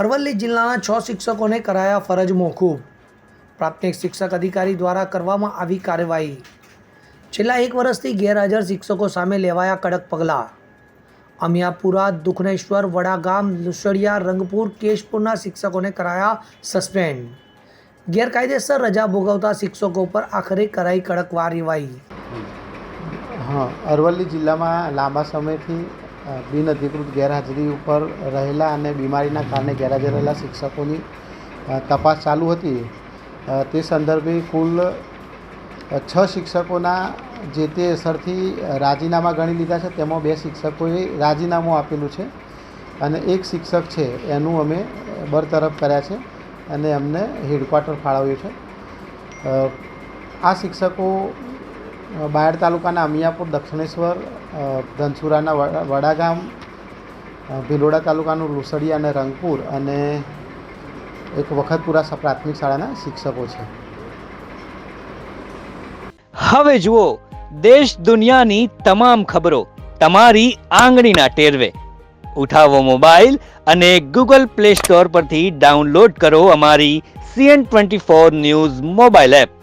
અરવલ્લી જિલ્લાના છ શિક્ષકોને કરાયા ફરજ મોકૂફ. પ્રાથમિક શિક્ષક અધિકારી દ્વારા કરવામાં આવી કાર્યવાહી. છેલ્લા એક વર્ષથી ગેરહાજર શિક્ષકો સામે લેવાયા કડક પગલાં. અમિયાપુરા, દુખનેશ્વર, વડાગામ, લુસડિયા, રંગપુર, કેશપુરના શિક્ષકોને કરાયા સસ્પેન્ડ. ગેરકાયદેસર રજા ભોગવતા શિક્ષકો પર આખરે કરાઈ કડક કાર્યવાહી હા, અરવલ્લી જિલ્લામાં લાંબા સમયથી બિનઅધિકૃત ગેરહાજરી ઉપર રહેલા અને બીમારીના કારણે ગેરહાજર રહેલા શિક્ષકોની તપાસ ચાલુ હતી. તે સંદર્ભે કુલ છ શિક્ષકોના જે તે અસરથી રાજીનામા ગણી લીધા છે, તેમાં બે શિક્ષકોએ રાજીનામું આપેલું છે અને એક શિક્ષક છે, એનું અમે બરતરફ કર્યા છે અને અમને હેડક્વાર્ટર ફાળવ્યું છે. આ શિક્ષકો બાયડ તાલુકાના અમિયાપુર, દક્ષિણેશ્વર ધનસુરાના વડા- વડાગામ ભિલોડા તાલુકાનું લુસડિયા અને રંગપુર અને એક વખતપુરા પ્રાથમિક શાળાના શિક્ષકો છે. હવે જુઓ, દેશ દુનિયાની તમામ ખબરો તમારી આંગળીના ટેરવે. ઉઠાવો મોબાઈલ અને ગૂગલ પ્લે સ્ટોર પરથી ડાઉનલોડ કરો અમારી CN twenty four news mobile app.